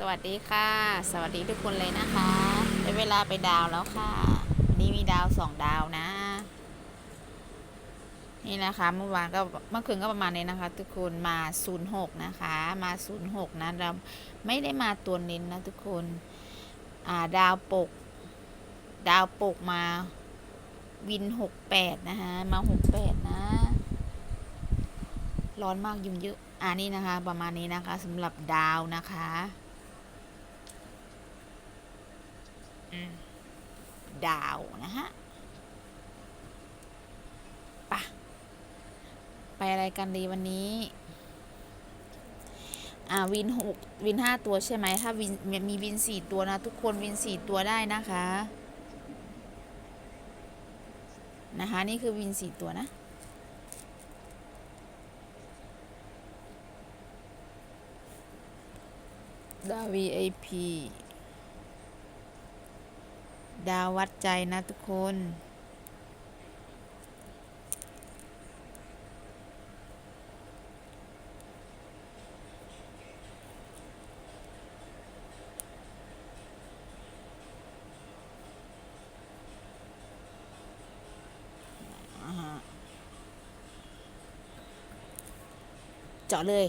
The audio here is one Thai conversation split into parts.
สวัสดีค่ะ สวัสดีทุกคนเลยนะคะได้เวลาไปดาวแล้วค่ะ วันนี้มีดาวสองดาวนะ นี่นะคะ เมื่อวานก็เมื่อคืนก็ประมาณนี้นะคะ ทุกคนมา06นะคะ มา06นะเราไม่ได้มาตัวเน้นนะทุกคนอ่าดาวปก ดาวปกมาวิน68นะคะมา68นะร้อนมากยุ่งเยอะ อ่านี่นะคะ ประมาณนี้นะคะสำหรับดาวนะคะอืม ดาวนะฮะปะไปอะไรกันดีวันนี้ อ่าวินหกวินห้าตัวใช่ไหมถ้าวินมีวินสี่ตัวนะ ทุกคนวินสี่ตัวได้นะคะ นะคะ นี่คือวินสี่ตัวนะดาว VIP ดาววัดใจนะทุกคนอ่าะเจาะเลย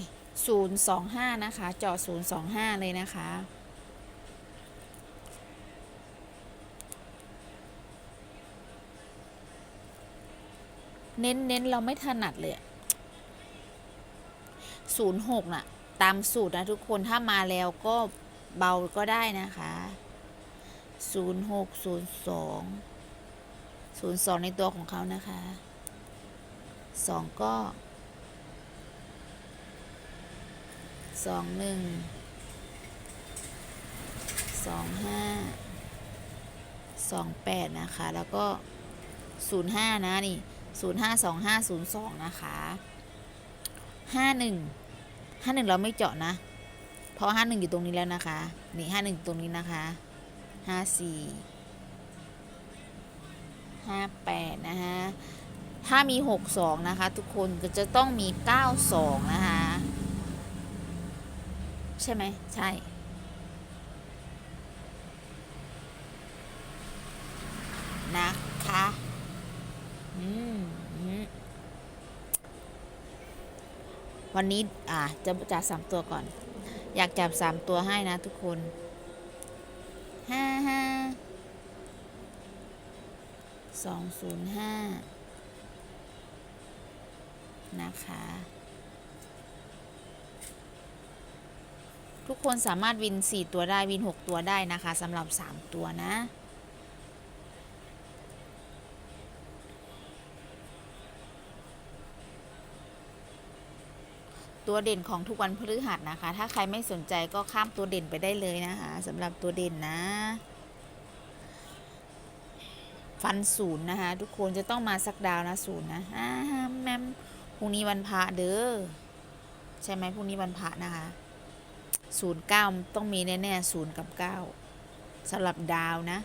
025 นะคะ เจาะ025 เลยนะคะ เน้นเน้นเราไม่ถนัดเลยอะ06น่ะ ตามสูตรนะทุกคนถ้ามาแล้วก็เบาก็ได้นะคะ06 02 02ในตัวของเขานะคะ2ก็สองหนึ่งสองห้าสองแปดนะคะ แล้วก็ศูนย์ห้านะนี่ ศูนย์ห้าสองห้าศูนย์สองนะคะห้าหนึ่งห้าหนึ่งเราไม่เจาะนะ เพราะห้าหนึ่งอยู่ตรงนี้แล้วนะคะ นี่ห้าหนึ่งตรงนี้นะคะห้าสี่ห้าแปดนะคะ ถ้ามีหกสองนะคะ ทุกคนก็จะต้องมีเก้าสองนะคะ ใช่ไหม ใช่ นะคะ อืมอืม วันนี้อ่าจะจับสามตัวก่อน อยากจับสามตัวให้นะทุกคนห้าห้าสองศูนย์ห้านะคะ ทุกคนสามารถวิน 4 ตัวได้วิน 6 ตัวได้นะคะสำหรับ 3 ตัวนะ ตัวเด่นของทุกวันพฤหัสนะคะ ถ้าใครไม่สนใจก็ข้ามตัวเด่นไปได้เลยนะคะสำหรับตัวเด่นนะ ฟันศูนย์นะคะ ทุกคนจะต้องมาสักดาวนะศูนย์นะอ่าแมมพรุ่งนี้วันพระเด้อใช่ไหมพรุ่งนี้วันพระนะคะศูนย์เก้าต้องมีแน่ๆศูนย์กับเก้าสำหรับดาวนะ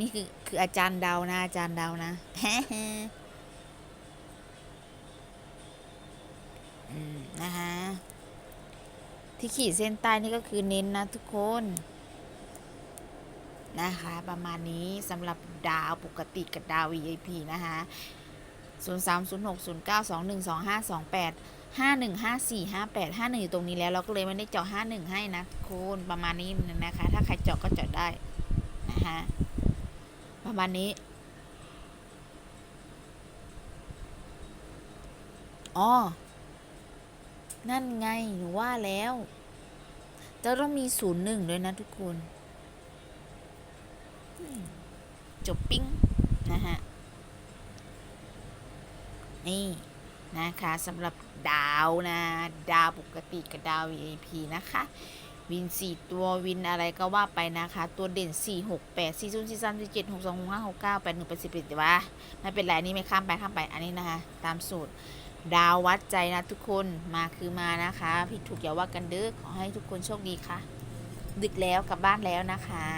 นี่คือคืออาจารย์ดาวนะอาจารย์ดาวนะ นะคะ ที่ขีดเส้นใต้นี่ก็คือเน้นนะทุกคน นะคะ ประมาณนี้สำหรับดาวปกติกับดาว VIP นะคะ 0 3 0 6 0 9 2 1 2 5 2 8ห้าหนึ่งห้าสี่ห้าแปดห้าหนึ่งอยู่ตรงนี้แล้วเราก็เลยไม่ได้เจาะห้าหนึ่งให้นะคุณประมาณนี้นะคะ ถ้าใครเจาะก็เจาะได้นะคะประมาณนี้อ๋อ นั่นไง หนูว่าแล้ว จะต้องมีศูนย์หนึ่งด้วยนะทุกคน จบปิ้ง นะฮะ นี่นะคะสำหรับดาวนะ ดาวปกติกับดาว VIP นะคะ วิน 4 ตัววินอะไรก็ว่าไปนะคะ ตัวเด่น 4 6 8 4 0 4 3 4 7 6 2 6 5 6 9 8 1 8 10 1ว่าไม่เป็นไรนี่ไม่ข้ามไปข้ามไปอันนี้นะคะ ตามสูตร ดาววัดใจนะทุกคนมาคือมานะคะผิดถูกอย่าว่ากันเด้อขอให้ทุกคนโชคดีค่ะ ดึกแล้วกลับบ้านแล้วนะคะ